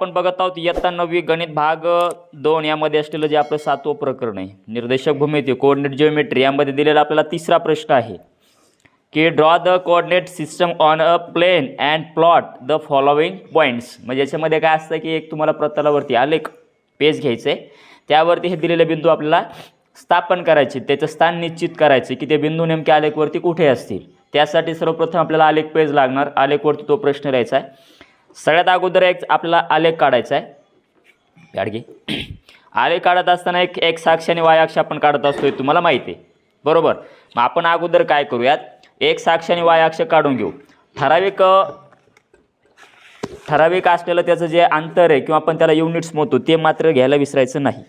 आपण बघत आहोत इयत्ता नववी गणित भाग दोन. यामध्ये असलेलं जे आपलं सातवं प्रकरण आहे निर्देशक भूमिती कोऑर्डिनेट जिओमेट्री यामध्ये दिलेला आपल्याला तिसरा प्रश्न आहे की draw the coordinate system on a plane and plot the following points म्हणजे याच्यामध्ये काय असतं की एक तुम्हाला प्रतलावरती आलेख पेज घ्यायचं आहे त्यावरती हे दिलेले बिंदू आपल्याला स्थापन करायचे त्याचं स्थान निश्चित करायचे की ते बिंदू नेमके आलेखवरती कुठे असतील. त्यासाठी सर्वप्रथम आपल्याला आलेख पेज लागणार. आलेखवरती तो प्रश्न लिहायचा आहे. सगळ्यात अगोदर एक आपल्याला आलेख काढायचा आहे. गाडगी आलेख काढत असताना एक एक साक्ष आणि वायाक्ष आपण काढत असतो हे तुम्हाला माहिती आहे. बरोबर? मग आपण अगोदर काय करूयात? एक साक्ष आणि वायाक्ष काढून घेऊ. ठराविक ठराविक असलेलं त्याचं जे अंतर आहे किंवा आपण त्याला युनिट्स मोजतो ते मात्र घ्यायला विसरायचं नाही.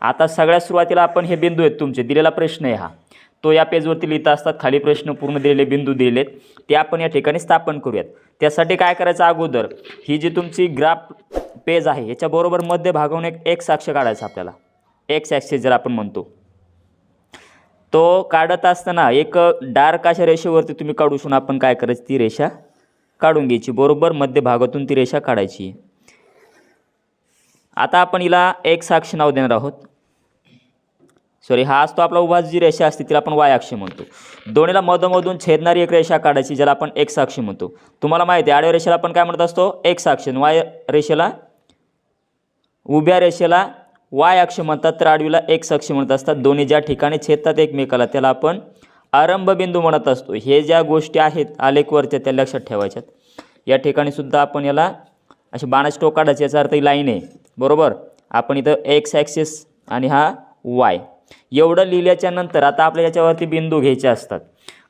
आता सगळ्यात सुरुवातीला आपण हे बिंदू आहेत तुमचे दिलेला प्रश्न आहे हा. तो या पेजवरती लिहित असतात खाली प्रश्न पूर्ण दिलेले बिंदू दिलेत. ते आपण या ठिकाणी स्थापन करूयात. त्यासाठी काय करायचं अगोदर ही जी तुमची ग्राफ पेज आहे याच्याबरोबर मध्य भागावून एक एक साक्ष काढायचा आपल्याला. एक्स ॲक्सिस जर आपण म्हणतो. तो काढत असताना एक डार्क अशा रेषेवरती तुम्ही काढू शकून आपण काय करायचं ती रेषा काढून घ्यायची. बरोबर मध्य भागातून ती रेषा काढायची. आता आपण हिला एक साक्ष नाव देणार आहोत. सॉरी हा असतो आपला उभा जी रेषा असते तिला आपण वाय अक्ष म्हणतो. दोन्हीला मधोमधून छेदणारी एक रेषा काढायची ज्याला आपण एक साक्ष म्हणतो. तुम्हाला माहिती आहे आडव्या रेषेला आपण काय म्हणत असतो? एक साक्ष वाय रेषेला उभ्या रेषेला वाय अक्ष म्हणतात तर आडवीला एक साक्ष म्हणत असतात. दोन्ही ज्या ठिकाणी छेदतात एकमेकाला त्याला आपण आरंभबिंदू म्हणत असतो. हे ज्या गोष्टी आहेत आलेखवरच्या त्या लक्षात ठेवायच्यात. या ठिकाणी सुद्धा आपण याला असे बाणाचे टोक काढायचे याचा अर्थ ही लाईन आहे. बरोबर? आपण इथं एक्स ॲक्सिस आणि हा वाय एवढं लिहिल्याच्या नंतर आता आपल्या याच्यावरती बिंदू घ्यायचे असतात.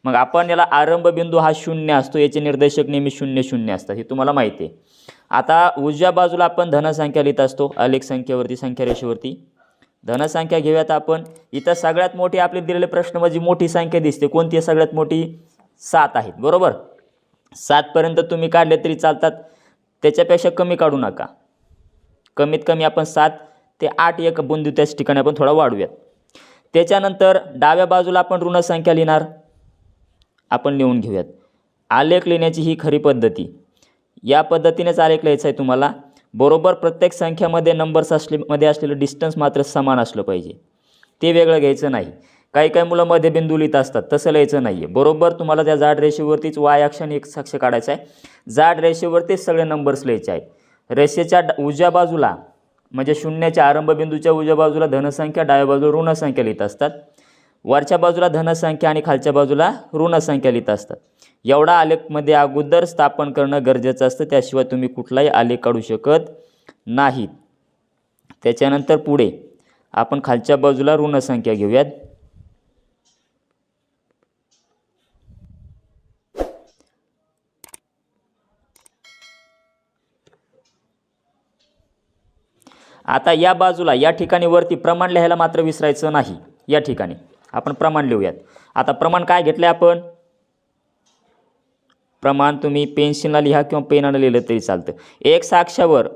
मग आपण याला आरंभ बिंदू हा शून्य असतो याचे निर्देशक नेहमी शून्य शून्य असतात हे तुम्हाला माहिती आहे. आता उजव्या बाजूला आपण धनसंख्या लिहित असतो अलेख संख्येवरती संख्या रेषेवरती. धनसंख्या घेऊयात आपण. इथं सगळ्यात मोठी आपली दिलेले प्रश्न म्हणजे मोठी संख्या दिसते. कोणती आहे सगळ्यात मोठी? सात आहेत बरोबर? सातपर्यंत तुम्ही काढले तरी चालतात. त्याच्यापेक्षा कमी काढू नका. कमीत कमी आपण सात ते आठ एक बुंदू त्याच ठिकाणी आपण थोडा वाढूयात त्याच्यानंतर डाव्या बाजूला आपण ऋणसंख्या लिहिणार. आपण लिहून घेऊयात. आलेख लिहिण्याची ही खरी पद्धती. या पद्धतीनेच आलेख लिहायचा आहे तुम्हाला. बरोबर प्रत्येक संख्यामध्ये नंबर्स असले मध्ये असलेलं डिस्टन्स मात्र समान असलं पाहिजे. ते वेगळं घ्यायचं नाही. काही काही मुलं मध्ये बिंदू लिहित असतात तसं लिहायचं नाही आहे बरोबर तुम्हाला त्या जाड रेषेवरतीच वाय अक्षाने एक साक्ष काढायचा आहे. जाड रेषेवरतीच सगळे नंबर्स लिहायचे आहे रेषेच्या उजव्या बाजूला म्हणजे शून्याच्या आरंभबिंदूच्या उजव्या बाजूला धनसंख्या डाव्या बाजूला ऋणसंख्या लिहित असतात. वरच्या बाजूला धनसंख्या आणि खालच्या बाजूला ऋणसंख्या लिहित असतात. एवढा आलेखमध्ये अगोदर स्थापन करणं गरजेचं असतं त्याशिवाय तुम्ही कुठलाही आलेख काढू शकत नाहीत. त्याच्यानंतर पुढे आपण खालच्या बाजूला ऋणसंख्या घेऊयात. आता या बाजूला या ठिकाणी वरती प्रमाण लिहायला मात्र विसरायचं नाही. या ठिकाणी. आपण प्रमाण लिहूयात. आता प्रमाण काय घेतले आपण? प्रमाण तुम्ही पेन्सिलला लिहा किंवा पेनानं लिहिलं तरी चालतं. एक साक्षावर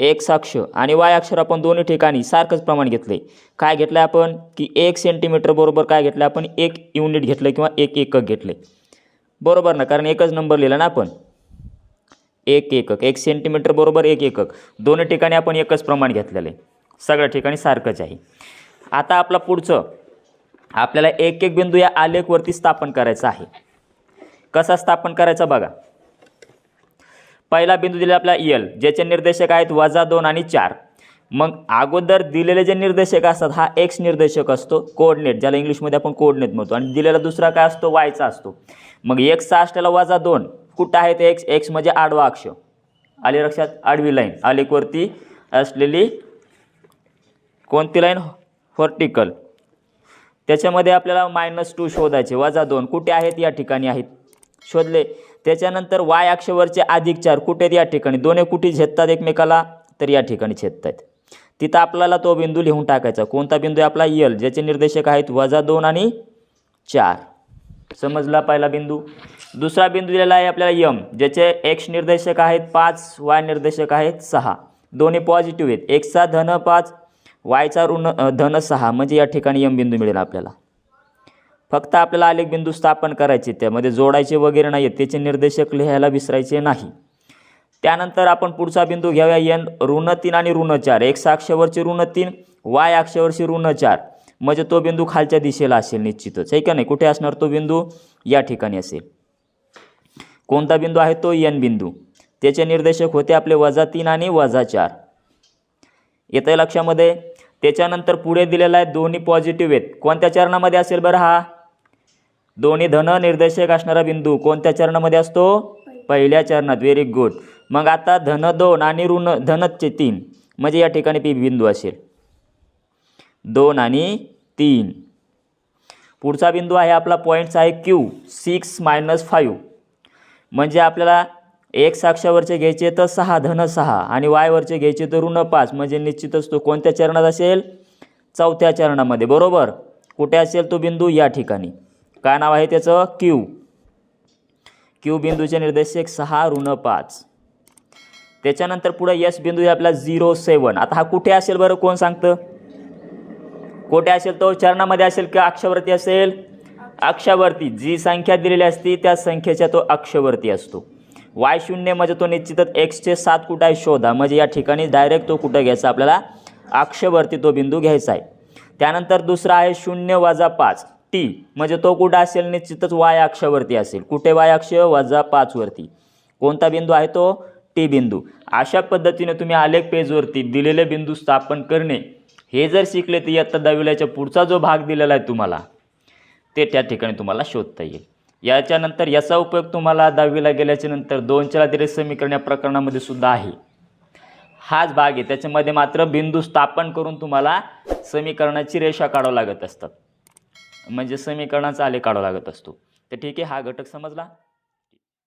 एक साक्ष आणि वाय अक्षर आपण दोन्ही ठिकाणी सारखंच प्रमाण घेतलं आहे काय घेतलं आपण? की एक सेंटीमीटर बरोबर काय घेतलं आपण? एक युनिट घेतलं किंवा एक एकक घेतलं बरोबर ना? कारण एकच नंबर लिहिला ना आपण. एक एकक एक सेंटीमीटर बरोबर एक एकक. दोन्ही ठिकाणी आपण एकच प्रमाण घेतलेलं आहे. सगळ्या ठिकाणी सारखंच आहे. आता आपला पुढचं. आपल्याला एक एक बिंदू या आलेखवरती स्थापन करायचा आहे. कसा स्थापन करायचा बघा. पहिला बिंदू दिला आपला यल ज्याचे निर्देशक आहेत वजा दोन आणि चार. मग अगोदर दिलेले जे निर्देशक असतात हा एक्स निर्देशक असतो कोऑर्डिनेट ज्याला इंग्लिशमध्ये आपण कोऑर्डिनेट म्हणतो. आणि दिलेला दुसरा काय असतो? वायचा असतो. मग एक्सचा असलेला वजा दोन. कुठं आहेत एक्स एक्स म्हणजे आडवा अक्ष. आले लक्षात? आडवी लाईन आलेखवरती असलेली कोणती लाईन व्हर्टिकल त्याच्यामध्ये आपल्याला मायनस टू शोधायचे. वजा दोन. कुठे आहेत? या ठिकाणी आहेत. शोधले. त्याच्यानंतर वाय अक्षवरचे अधिक चार. कुठे आहेत? या ठिकाणी. दोन्ही कुठे झेदतात एकमेकाला? तर या ठिकाणी छेदत आहेत तिथं आपल्याला तो बिंदू लिहून टाकायचा. कोणता बिंदू? आपला यल ज्याचे निर्देशक आहेत वजा दोन आणि चार. समजला पहिला बिंदू. दुसरा बिंदू दिलेला आहे आपल्याला यम ज्याचे एक्स निर्देशक आहेत पाच वाय निर्देशक आहेत सहा. दोन्ही पॉझिटिव्ह आहेत. एक्सचा धन पाच वायचा ऋण धन सहा. म्हणजे या ठिकाणी यम बिंदू मिळेल आपल्याला. फक्त आपल्याला आलेख बिंदू स्थापन करायचे त्यामध्ये जोडायचे वगैरे नाही आहेत त्याचे निर्देशक लिहायला विसरायचे नाही. त्यानंतर आपण पुढचा बिंदू घेऊया. एन ऋण तीन आणि ऋण चार. एक्स अक्षावरचे ऋण तीन वाय अक्षावरचे ऋण चार. म्हणजे तो बिंदू खालच्या दिशेला असेल निश्चितच. आहे का नाही? कुठे असणार तो बिंदू? या ठिकाणी असेल. कोणता बिंदू आहे? तो एन बिंदू. त्याचे निर्देशक होते आपले वजा तीन आणि वजा चार. येतं आहे लक्षामध्ये? त्याच्यानंतर पुढे दिलेला आहे दोन्ही पॉझिटिव्ह आहेत. कोणत्या चरणामध्ये असेल बरं हा? दोन्ही धन निर्देशक असणारा बिंदू कोणत्या चरणामध्ये असतो? पहिल्या चरणात. व्हेरी गुड मग आता धन दोन आणि ऋण धनचे तीन. म्हणजे या ठिकाणी पी बिंदू असेल. दोन आणि तीन. पुढचा बिंदू आहे आपला पॉईंट्स आहे क्यू सिक्स मायनस फाईव्ह म्हणजे आपल्याला एक्स अक्षावरचे घ्यायचे तर सहा धन सहा. आणि वायवरचे घ्यायचे तर ऋण पाच. म्हणजे निश्चितच तो कोणत्या चरणात असेल? चौथ्या चरणामध्ये. बरोबर? कुठे असेल तो बिंदू? या ठिकाणी. काय नाव आहे त्याचं? क्यू क्यू बिंदूचे निर्देशक सहा ऋण पाच. त्याच्यानंतर पुढे यस बिंदू आहे आपला झिरो सेवन आता हा कुठे असेल बरं? कोण सांगतं? कुठे असेल तो चरणामध्ये असेल किंवा अक्षावरती असेल? अक्षावरती. जी संख्या दिलेली असती त्या संख्येच्या तो अक्षवरती असतो. वाय शून्य म्हणजे तो निश्चितच एक्सचे सात कुठं आहे शोधा. म्हणजे या ठिकाणी डायरेक्ट तो कुठं घ्यायचा? आपल्याला अक्षवरती तो बिंदू घ्यायचा आहे. त्यानंतर दुसरा आहे शून्य वजा पाच. टी म्हणजे तो कुठं असेल? निश्चितच वाय अक्षावरती असेल. कुठे वाय अक्ष? वजा पाचवरती कोणता बिंदू आहे तो? टी बिंदू. अशा पद्धतीने तुम्ही आलेख पेजवरती दिलेले बिंदू स्थापन करणे हे जर शिकले तर इयत्ता दहावीलाच्या पुढचा जो भाग दिलेला आहे तुम्हाला ते त्या ठिकाणी तुम्हाला शोधता येईल. याच्यानंतर याचा उपयोग तुम्हाला दहावीला गेल्याच्यानंतर दोन चलाधिरे समीकरण या प्रकरणामध्ये सुद्धा आहे. हाच भाग आहे. त्याच्यामध्ये मात्र बिंदू स्थापन करून तुम्हाला समीकरणाची रेषा काढावं लागत असतात. म्हणजे समीकरणाचा आले काढावा लागत असतो. तर ठीक आहे हा घटक समजला?